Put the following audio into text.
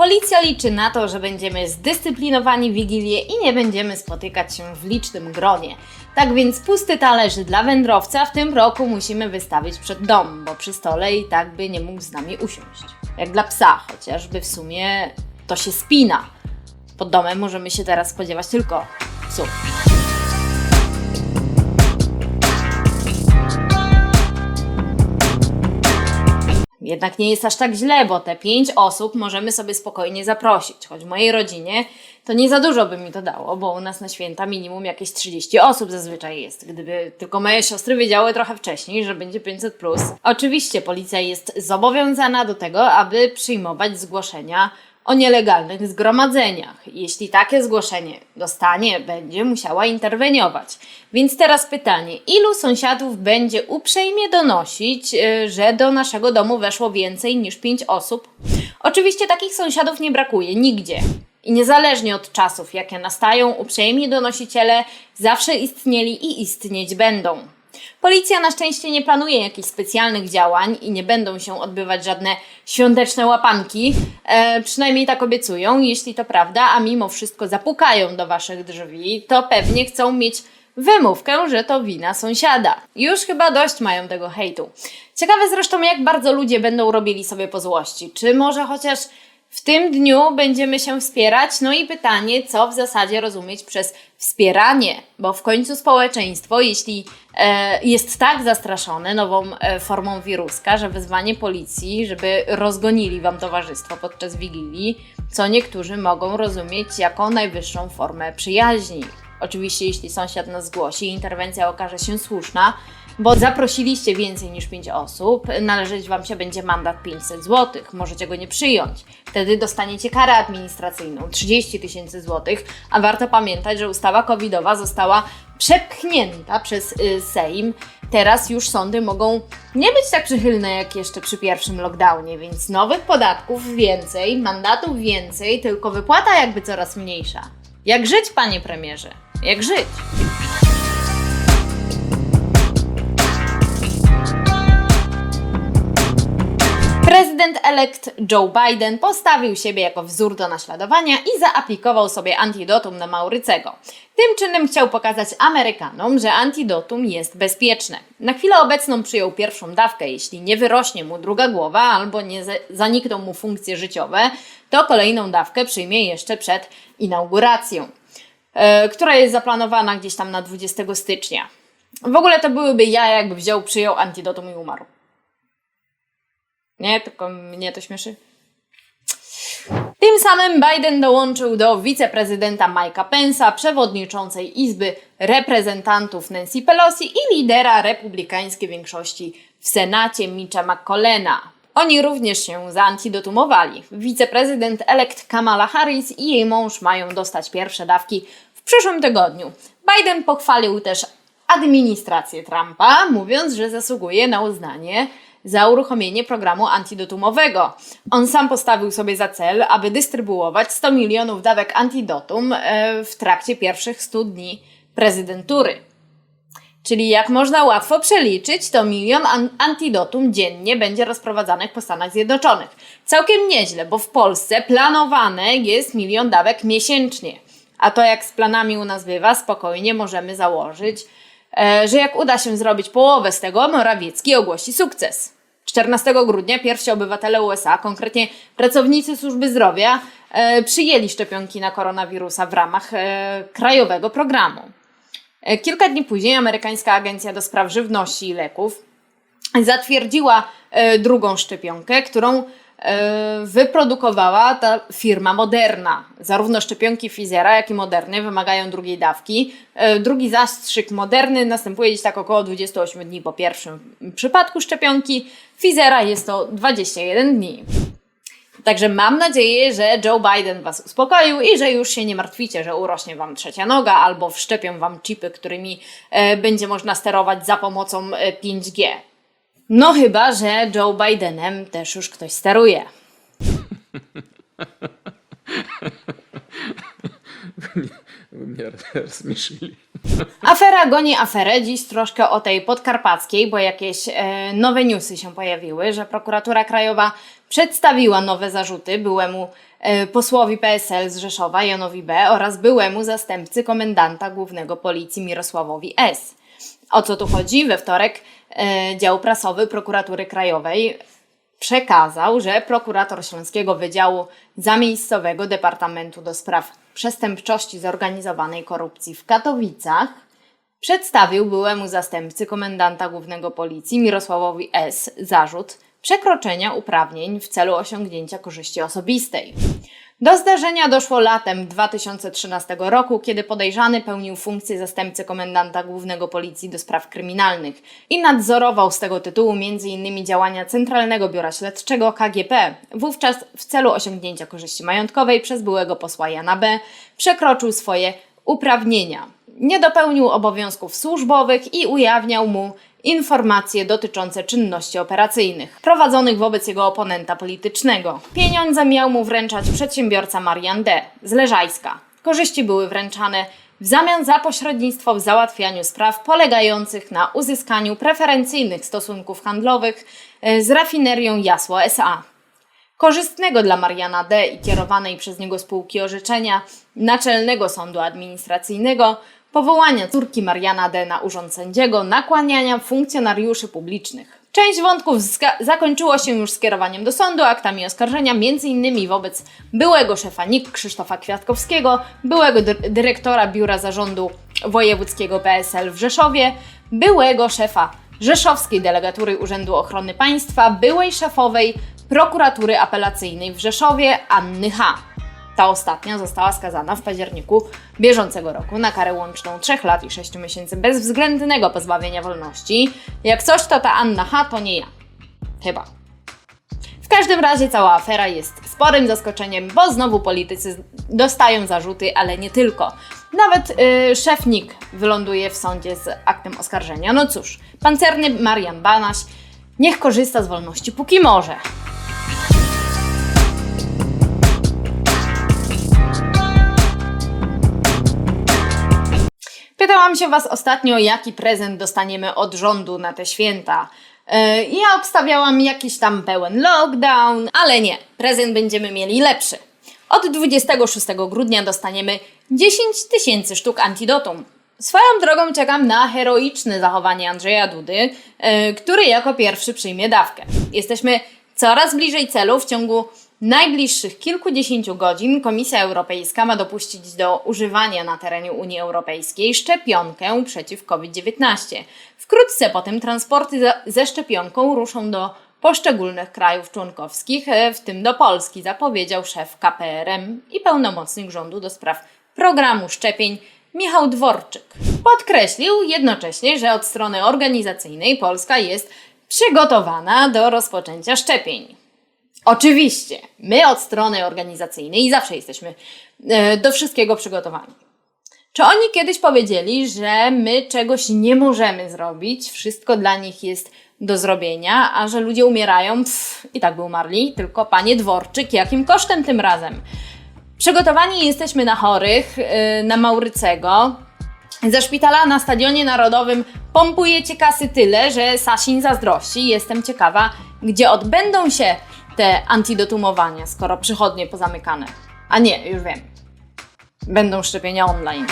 Policja liczy na to, że będziemy zdyscyplinowani w Wigilię i nie będziemy spotykać się w licznym gronie. Tak więc pusty talerz dla wędrowca w tym roku musimy wystawić przed dom, bo przy stole i tak by nie mógł z nami usiąść. Jak dla psa, chociażby w sumie to się spina. Pod domem możemy się teraz spodziewać tylko psów. Jednak nie jest aż tak źle, bo te pięć osób możemy sobie spokojnie zaprosić. Choć w mojej rodzinie to nie za dużo by mi to dało, bo u nas na święta minimum jakieś 30 osób zazwyczaj jest. Gdyby tylko moje siostry wiedziały trochę wcześniej, że będzie 500. Plus. Oczywiście policja jest zobowiązana do tego, aby przyjmować zgłoszenia o nielegalnych zgromadzeniach. Jeśli takie zgłoszenie dostanie, będzie musiała interweniować. Więc teraz pytanie, ilu sąsiadów będzie uprzejmie donosić, y, że do naszego domu weszło więcej niż 5 osób? Oczywiście takich sąsiadów nie brakuje nigdzie. I niezależnie od czasów, jakie nastają, uprzejmi donosiciele zawsze istnieli i istnieć będą. Policja na szczęście nie planuje jakichś specjalnych działań i nie będą się odbywać żadne świąteczne łapanki. E, przynajmniej tak obiecują, jeśli to prawda, a mimo wszystko zapukają do waszych drzwi, to pewnie chcą mieć wymówkę, że to wina sąsiada. Już chyba dość mają tego hejtu. Ciekawe zresztą, jak bardzo ludzie będą robili sobie po złości. Czy może chociaż w tym dniu będziemy się wspierać. No i pytanie, co w zasadzie rozumieć przez wspieranie, bo w końcu społeczeństwo, jeśli e, jest tak zastraszone nową e, formą wiruska, że wezwanie policji, żeby rozgonili wam towarzystwo podczas wigilii, co niektórzy mogą rozumieć jako najwyższą formę przyjaźni. Oczywiście, jeśli sąsiad nas zgłosi interwencja okaże się słuszna, bo zaprosiliście więcej niż 5 osób, należeć Wam się będzie mandat 500 zł. Możecie go nie przyjąć. Wtedy dostaniecie karę administracyjną 30 tysięcy złotych, a warto pamiętać, że ustawa covidowa została przepchnięta przez y, Sejm. Teraz już sądy mogą nie być tak przychylne jak jeszcze przy pierwszym lockdownie, więc nowych podatków więcej, mandatów więcej, tylko wypłata jakby coraz mniejsza. Jak żyć, panie premierze? Jak żyć? Prezydent-elekt Joe Biden postawił siebie jako wzór do naśladowania i zaaplikował sobie antidotum na Maurycego. Tym czynem chciał pokazać Amerykanom, że antidotum jest bezpieczne. Na chwilę obecną przyjął pierwszą dawkę. Jeśli nie wyrośnie mu druga głowa albo nie zanikną mu funkcje życiowe, to kolejną dawkę przyjmie jeszcze przed inauguracją, yy, która jest zaplanowana gdzieś tam na 20 stycznia. W ogóle to byłyby ja, jakby wziął, przyjął antidotum i umarł. Nie, tylko mnie to śmieszy. Tym samym Biden dołączył do wiceprezydenta Mike'a Pence'a, przewodniczącej Izby Reprezentantów Nancy Pelosi i lidera republikańskiej większości w Senacie Mitcha McCollena. Oni również się zaantidotumowali. Wiceprezydent elekt Kamala Harris i jej mąż mają dostać pierwsze dawki w przyszłym tygodniu. Biden pochwalił też administrację Trumpa, mówiąc, że zasługuje na uznanie za uruchomienie programu antidotumowego. On sam postawił sobie za cel, aby dystrybuować 100 milionów dawek antidotum e, w trakcie pierwszych 100 dni prezydentury. Czyli jak można łatwo przeliczyć, to milion an antidotum dziennie będzie rozprowadzanych po Stanach Zjednoczonych. Całkiem nieźle, bo w Polsce planowane jest milion dawek miesięcznie. A to jak z planami u nas bywa, spokojnie możemy założyć, że jak uda się zrobić połowę z tego, Morawiecki ogłosi sukces. 14 grudnia pierwsi obywatele USA, konkretnie pracownicy służby zdrowia, e, przyjęli szczepionki na koronawirusa w ramach e, krajowego programu. Kilka dni później amerykańska agencja do spraw żywności i leków zatwierdziła drugą szczepionkę, którą E, wyprodukowała ta firma Moderna. Zarówno szczepionki Pfizera, jak i Moderny wymagają drugiej dawki. E, drugi zastrzyk Moderny następuje gdzieś tak około 28 dni po pierwszym przypadku szczepionki. Pfizera jest to 21 dni. Także mam nadzieję, że Joe Biden Was uspokoił i że już się nie martwicie, że urośnie Wam trzecia noga albo wszczepią Wam chipy, którymi e, będzie można sterować za pomocą 5G. No chyba, że Joe Bidenem też już ktoś steruje. Вы меня рассмешили. Afera goni aferę. Dziś troszkę o tej podkarpackiej, bo jakieś e, nowe newsy się pojawiły, że prokuratura krajowa przedstawiła nowe zarzuty byłemu e, posłowi PSL z Rzeszowa Janowi B. oraz byłemu zastępcy komendanta głównego policji Mirosławowi S. O co tu chodzi? We wtorek e, dział prasowy prokuratury krajowej przekazał, że prokurator Śląskiego Wydziału Zamiejscowego Departamentu do Spraw Przestępczości Zorganizowanej Korupcji w Katowicach przedstawił byłemu zastępcy komendanta głównego policji Mirosławowi S. zarzut przekroczenia uprawnień w celu osiągnięcia korzyści osobistej. Do zdarzenia doszło latem 2013 roku, kiedy podejrzany pełnił funkcję zastępcy komendanta głównego policji do spraw kryminalnych i nadzorował z tego tytułu m.in. działania Centralnego Biura Śledczego KGP. Wówczas w celu osiągnięcia korzyści majątkowej przez byłego posła Jana B. przekroczył swoje uprawnienia. Nie dopełnił obowiązków służbowych i ujawniał mu informacje dotyczące czynności operacyjnych prowadzonych wobec jego oponenta politycznego. Pieniądze miał mu wręczać przedsiębiorca Marian D. z Leżajska. Korzyści były wręczane w zamian za pośrednictwo w załatwianiu spraw polegających na uzyskaniu preferencyjnych stosunków handlowych e, z rafinerią Jasło S.A korzystnego dla Mariana D. i kierowanej przez niego spółki orzeczenia Naczelnego Sądu Administracyjnego, powołania córki Mariana D. na urząd sędziego, nakłaniania funkcjonariuszy publicznych. Część wątków zakończyło się już skierowaniem do sądu aktami oskarżenia, m.in. wobec byłego szefa NIK Krzysztofa Kwiatkowskiego, byłego dy- dyrektora Biura Zarządu Wojewódzkiego PSL w Rzeszowie, byłego szefa Rzeszowskiej Delegatury Urzędu Ochrony Państwa, byłej szefowej prokuratury apelacyjnej w Rzeszowie Anny H. Ta ostatnia została skazana w październiku bieżącego roku na karę łączną 3 lat i 6 miesięcy bezwzględnego pozbawienia wolności. Jak coś, to ta Anna H. to nie ja. Chyba. W każdym razie cała afera jest sporym zaskoczeniem, bo znowu politycy dostają zarzuty, ale nie tylko. Nawet y, szef NIK wyląduje w sądzie z aktem oskarżenia. No cóż, pancerny Marian Banaś niech korzysta z wolności póki może. Pytałam się Was ostatnio, jaki prezent dostaniemy od rządu na te święta. Yy, Ja obstawiałam jakiś tam pełen lockdown, ale nie, prezent będziemy mieli lepszy. Od 26 grudnia dostaniemy 10 tysięcy sztuk antidotum. Swoją drogą czekam na heroiczne zachowanie Andrzeja Dudy, yy, który jako pierwszy przyjmie dawkę. Jesteśmy coraz bliżej celu w ciągu najbliższych kilkudziesięciu godzin Komisja Europejska ma dopuścić do używania na terenie Unii Europejskiej szczepionkę przeciw COVID-19. Wkrótce potem transporty ze szczepionką ruszą do poszczególnych krajów członkowskich, e, w tym do Polski, zapowiedział szef KPRM i pełnomocnik rządu do spraw programu szczepień Michał Dworczyk. Podkreślił jednocześnie, że od strony organizacyjnej Polska jest przygotowana do rozpoczęcia szczepień. Oczywiście, my od strony organizacyjnej zawsze jesteśmy e, do wszystkiego przygotowani. Czy oni kiedyś powiedzieli, że my czegoś nie możemy zrobić, wszystko dla nich jest do zrobienia, a że ludzie umierają, pff, i tak by umarli, tylko panie Dworczyk, jakim kosztem tym razem? Przygotowani jesteśmy na chorych, yy, na Maurycego. Ze szpitala na Stadionie Narodowym pompujecie kasy tyle, że Sasin zazdrości. Jestem ciekawa, gdzie odbędą się te antidotumowania, skoro przychodnie pozamykane. A nie, już wiem. Będą szczepienia online.